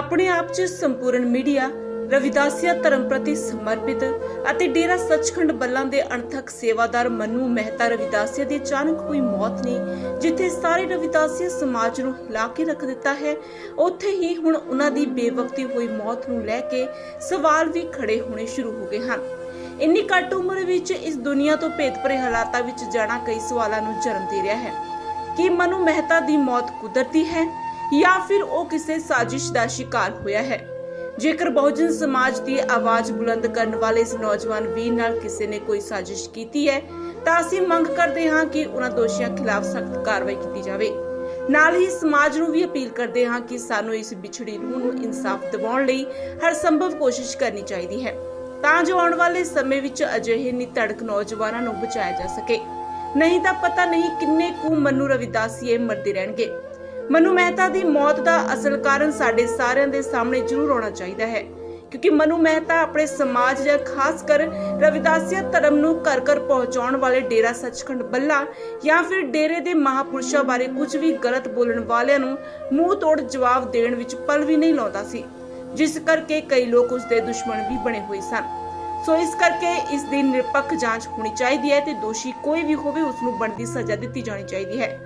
ਆਪਣੇ ਆਪ 'ਚ ਸੰਪੂਰਨ ਮੀਡੀਆ, ਰਵਿਦਾਸੀਆ ਧਰਮ ਪ੍ਰਤੀ ਸਮਰਪਿਤ ਅਤੇ ਡੇਰਾ ਸੱਚਖੰਡ ਬੱਲਾਂ ਦੇ ਅਣਥਕ ਸੇਵਾਦਾਰ ਮਨੂ ਮਹਿਤਾ ਰਵਿਦਾਸੀਆ ਦੀ ਅਚਾਨਕ ਹੋਈ ਮੌਤ ਨੇ ਜਿੱਥੇ ਸਾਰੇ ਰਵਿਦਾਸੀਆ ਸਮਾਜ ਨੂੰ ਹਿਲਾ ਕੇ ਰੱਖ ਦਿੱਤਾ ਹੈ, ਉੱਥੇ ਹੀ ਹੁਣ ਉਹਨਾਂ ਦੀ ਬੇਵਕਤੀ ਹੋਈ ਮੌਤ ਨੂੰ ਲੈ ਕੇ ਸਵਾਲ ਵੀ ਖੜੇ ਹੋਣੇ ਸ਼ੁਰੂ ਹੋ ਗਏ ਹਨ। ਇੰਨੀ ਘੱਟ ਉਮਰ ਵਿੱਚ ਇਸ ਦੁਨੀਆ ਤੋਂ ਭੇਤ ਭਰੇ ਹਾਲਾਤਾਂ ਵਿੱਚ ਜਾਣਾ ਕਈ ਸਵਾਲਾਂ ਨੂੰ ਜਨਮ ਦੇ ਰਿਹਾ ਹੈ। ਕਿ ਮਨੂ ਮਹਿਤਾ ਦੀ ਮੌਤ ਕੁਦਰਤੀ ਹੈ? ਜਾਂ ਫਿਰ ਉਹ ਕਿਸੇ ਸਾਜ਼ਿਸ਼ ਦਾ ਸ਼ਿਕਾਰ ਹੋਇਆ ਹੈ। ਜੇਕਰ ਬਹੁਜਨ ਸਮਾਜ ਦੀ ਆਵਾਜ਼ ਬੁਲੰਦ ਕਰਨ ਵਾਲੇ ਇਸ ਨੌਜਵਾਨ ਵੀਰ ਨਾਲ ਕਿਸੇ ਨੇ ਕੋਈ ਸਾਜ਼ਿਸ਼ ਕੀਤੀ ਹੈ, ਤਾਂ ਅਸੀਂ ਮੰਗ ਕਰਦੇ ਹਾਂ ਕਿ ਉਹਨਾਂ ਦੋਸ਼ੀਆਂ ਖਿਲਾਫ ਸਖਤ ਕਾਰਵਾਈ ਕੀਤੀ ਜਾਵੇ। ਨਾਲ ਹੀ ਸਮਾਜ ਨੂੰ ਵੀ ਅਪੀਲ ਕਰਦੇ ਹਾਂ ਕਿ ਸਾਨੂੰ ਇਸ ਵਿਛੜੀ ਰੂਹ ਨੂੰ ਇਨਸਾਫ ਦਿਵਾਉਣ ਲਈ ਹਰ ਸੰਭਵ ਕੋਸ਼ਿਸ਼ ਕਰਨੀ ਚਾਹੀਦੀ ਹੈ, ਤਾਂ ਜੋ ਆਉਣ ਵਾਲੇ ਸਮੇਂ ਵਿੱਚ ਅਜਿਹੇ ਨਿਧੜਕ ਨੌਜਵਾਨਾਂ ਨੂੰ ਬਚਾਇਆ ਜਾ ਸਕੇ। ਨਹੀਂ ਤਾਂ ਪਤਾ ਨਹੀਂ ਕਿੰਨੇ ਕੁ ਮਨੂ ਰਵਿਦਾਸੀਏ ਮਰਦੇ ਰਹਿਣਗੇ। ਮਨੂ ਮਹਿਤਾ ਦੀ ਮੌਤ ਦਾ ਅਸਲ ਕਾਰਨ ਸਾਡੇ ਸਾਰਿਆਂ ਦੇ ਸਾਹਮਣੇ ਜ਼ਰੂਰ ਆਉਣਾ ਚਾਹੀਦਾ ਹੈ, ਕਿਉਂਕਿ ਮਨੂ ਮਹਿਤਾ ਆਪਣੇ ਸਮਾਜ ਜਾਂ ਖਾਸ ਕਰ ਰਵਿਦਾਸੀਆ ਧਰਮ ਨੂੰ ਘਰ ਘਰ ਪਹੁੰਚਾਉਣ ਵਾਲੇ ਡੇਰਾ ਸੱਚਖੰਡ ਬੱਲਾ ਜਾਂ ਫਿਰ ਡੇਰੇ ਦੇ ਮਹਾਪੁਰਸ਼ਾਂ ਬਾਰੇ ਕੁਝ ਵੀ ਗਲਤ ਬੋਲਣ ਵਾਲਿਆਂ ਨੂੰ ਮੂੰਹ ਤੋੜ ਜਵਾਬ ਦੇਣ ਵਿੱਚ ਪਲ ਵੀ ਨਹੀਂ ਲਾਉਂਦਾ ਸੀ, ਜਿਸ ਕਰਕੇ ਕਈ ਲੋਕ ਉਸ ਦੇ ਦੁਸ਼ਮਣ ਵੀ ਬਣੇ ਹੋਏ ਸਨ। ਸੋ ਇਸ ਕਰਕੇ ਇਸ ਦੀ ਨਿਰਪੱਖ ਜਾਂਚ ਹੋਣੀ ਚਾਹੀਦੀ ਹੈ ਤੇ ਦੋਸ਼ੀ ਕੋਈ ਵੀ ਹੋਵੇ ਉਸ ਨੂੰ ਬਣਦੀ ਸਜ਼ਾ ਦਿੱਤੀ ਜਾਣੀ ਚਾਹੀਦੀ ਹੈ।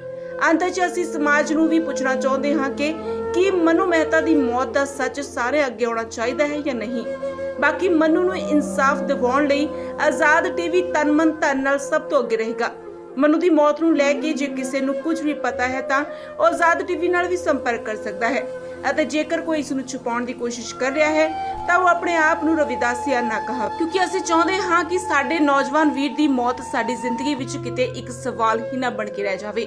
ਅੰਤ 'ਚ ਅਸੀਂ ਸਮਾਜ ਨੂੰ ਵੀ ਪੁੱਛਣਾ ਚਾਹੁੰਦੇ ਹਾਂ ਕਿ ਕੀ ਮਨੂ ਮਹਿਤਾ ਦੀ ਮੌਤ ਦਾ ਸੱਚ ਸਾਰੇ ਅੱਗੇ ਆਉਣਾ ਚਾਹੀਦਾ ਹੈ ਜਾਂ ਨਹੀਂ? ਬਾਕੀ ਮਨੂ ਨੂੰ ਇਨਸਾਫ ਦਿਵਾਉਣ ਲਈ ਆਜ਼ਾਦ ਟੀਵੀ ਤਨ ਧਨ ਨਾਲ ਸਭ ਤੋਂ ਅੱਗੇ ਰਹੇਗਾ। ਮਨੂ ਦੀ ਮੌਤ ਨੂੰ ਲੈ ਕੇ ਜੇ ਕਿਸੇ ਨੂੰ ਕੁਝ ਵੀ ਪਤਾ ਹੈ ਤਾਂ ਉਹ ਆਜ਼ਾਦ ਟੀਵੀ ਨਾਲ ਵੀ ਸੰਪਰਕ ਕਰ ਸਕਦਾ ਹੈ ਅਤੇ ਜੇਕਰ ਕੋਈ ਇਸ ਨੂੰ ਛੁਪਾਉਣ ਦੀ ਕੋਸ਼ਿਸ਼ ਕਰ ਰਿਹਾ ਹੈ, ਤਾਂ ਉਹ ਆਪਣੇ ਆਪ ਨੂੰ ਰਵਿਦਾਸੀਆ ਨਾ ਕਹਾ। ਕਿਉਂਕਿ ਅਸੀਂ ਚਾਹੁੰਦੇ ਹਾਂ ਕਿ ਸਾਡੇ ਨੌਜਵਾਨ ਵੀਰ ਦੀ ਮੌਤ ਸਾਡੀ ਜ਼ਿੰਦਗੀ ਵਿੱਚ ਕਿਤੇ ਇੱਕ ਸਵਾਲ ਹੀ ਨਾ ਬਣ ਕੇ ਰਹਿ ਜਾਵੇ।